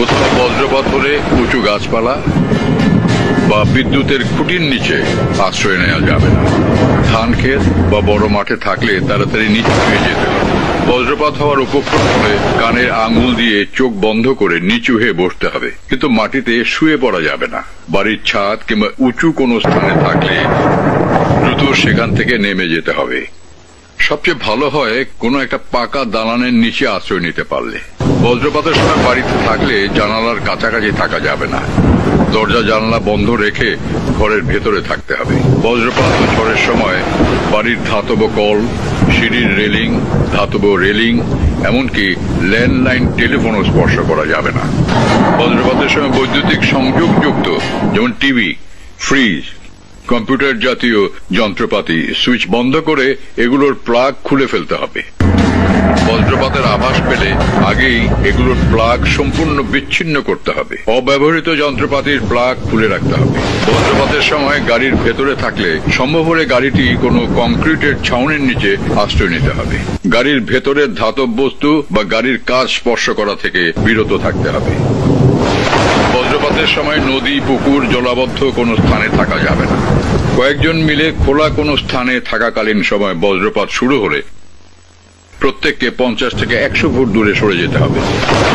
কোথাও বজ্রপাত হলে উঁচু গাছপালা বা বিদ্যুতের খুঁটির নিচে আশ্রয় নেওয়া যাবে না। ধান ক্ষেত বা বড় মাঠে থাকলে তাড়াতাড়ি নিচে হয়ে যেতে হবে। বজ্রপাত হওয়ার উপক্রম হলে কানের আঙুল দিয়ে চোখ বন্ধ করে নিচু হয়ে বসতে হবে। কিন্তু মাটিতে শুয়ে পড়া যাবে না। বাড়ির ছাদ কিংবা উঁচু কোনো স্থানে থাকলে দ্রুত সেখান থেকে নেমে যেতে হবে। সবচেয়ে ভালো হয় কোনো একটা পাকা দালানের নিচে আশ্রয় নিতে পারলে। বজ্রপাতের সময় বাড়িতে থাকলে জানালার কাছাকাছি থাকা যাবে না। দরজা, জানলা বন্ধ রেখে ঘরের ভেতরে থাকতে হবে। বজ্রপাত ঝড়ের সময় বাড়ির ধাতব কল, সিঁড়ির রেলিং, ধাতব রেলিং, এমনকি ল্যান্ডলাইন টেলিফোনও স্পর্শ করা যাবে না। বজ্রপাতের সময় বৈদ্যুতিক সংযোগযুক্ত, যেমন টিভি, ফ্রিজ কম্পিউটার জাতীয় যন্ত্রপাতি সুইচ বন্ধ করে এগুলোর প্লাগ খুলে ফেলতে হবে। বজ্রপাতের আভাস পেলে আগেই এগুলোর প্লাগ সম্পূর্ণ বিচ্ছিন্ন করতে হবে। অব্যবহৃত যন্ত্রপাতির প্লাগ খুলে রাখতে হবে। বজ্রপাতের সময় গাড়ির ভেতরে থাকলে সম্ভব হলে গাড়িটি কোনো কংক্রিটের ছাউনির নিচে আশ্রয় নিতে হবে। গাড়ির ভেতরের ধাতব বস্তু বা গাড়ির কাজ স্পর্শ করা থেকে বিরত থাকতে হবে। বজ্রপাতের সময় নদী, পুকুর জলাবদ্ধ কোনো স্থানে থাকা যাবে না। কয়েকজন মিলে খোলা কোনো স্থানে থাকাকালীন সময় বজ্রপাত শুরু হলে প্রত্যেককে পঞ্চাশ থেকে একশো ফুট দূরে সরে যেতে হবে।